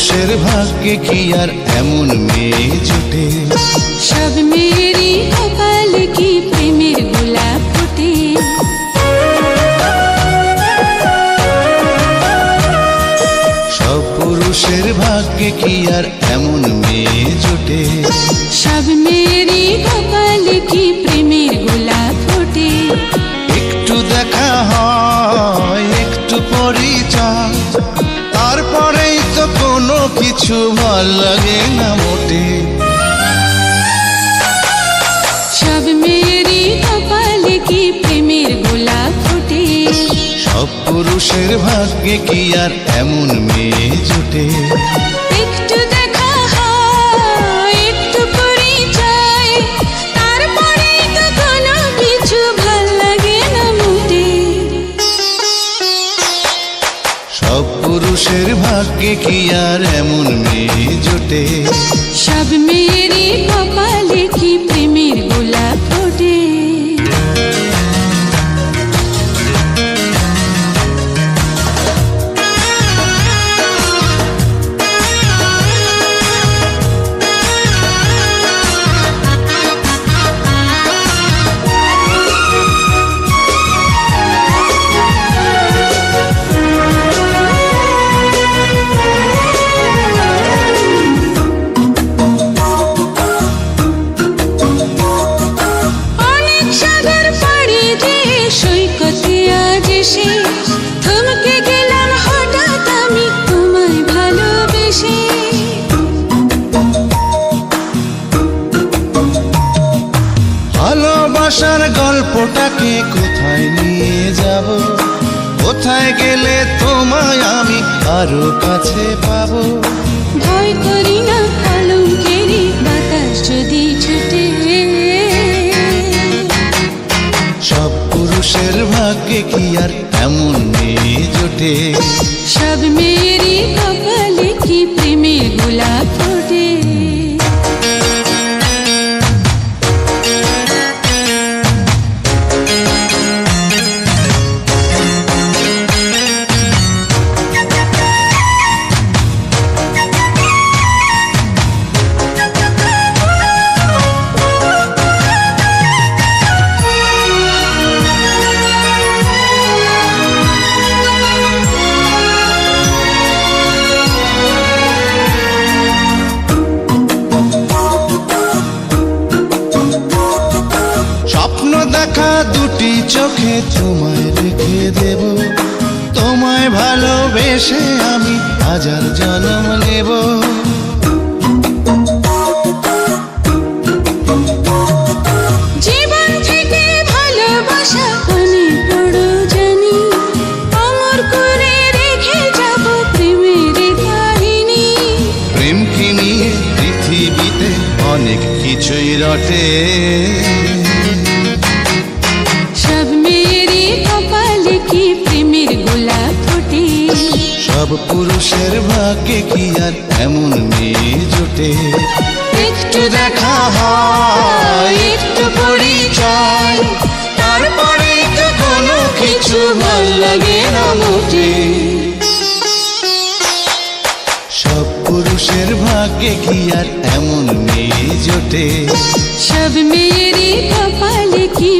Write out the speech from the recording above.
পুরুষের ভাগ্যে কি আর এমন মেয়ে জোটে? সব মেয়েরই কপালে কি প্রেমের গোলাপ ফোটে? সব পুরুষের ভাগ্যে কি আর এমন মেয়ে জোটে? সব মেয়েরই কপালে কি প্রেমের গোলাপ ফোটে? একটু দেখা হয় একটু পরিচয়। কিছু ভালো লাগে না মোটে। সব মেয়েরই কপালে কি প্রেমের গোলাপ ফোটে? সব পুরুষের ভাগ্যে কি আর এমন মেয়ে জোটে? ভাগ্যে কি আর এমন মেয়ে জোটে? সব মেয়েরই কপালে এসে থমকে গেলাম হঠাৎ আমি তোমায় ভালোবেসে। ভালোবাসার গল্পটাকে কোথায় নিয়ে যাব? কোথায় গেলে তোমায় আমি আরও কাছে পাবো? ভয় করি না কলঙ্কেরই বাতাস যদি ছুটে। সব মেয়েরই কপালে কি প্রেমের গোলাপ চোখে তোমায় রেখে দেব। তোমায় ভালোবেসে আমি হাজার জন্ম নেব। অনেক কিছুই জানি গোলাপ ফোটে সব পুরুষের ভাগ্যে কি আর এমন মেয়ে জোটে? একটু দেখা হয় একটু পরিচয় তারপরে তো কোনো কিছু ভালো লাগে না মোটে। সব পুরুষের ভাগ্যে কি আর এমন মেয়ে জোটে? সব মেয়েরই কপালে কি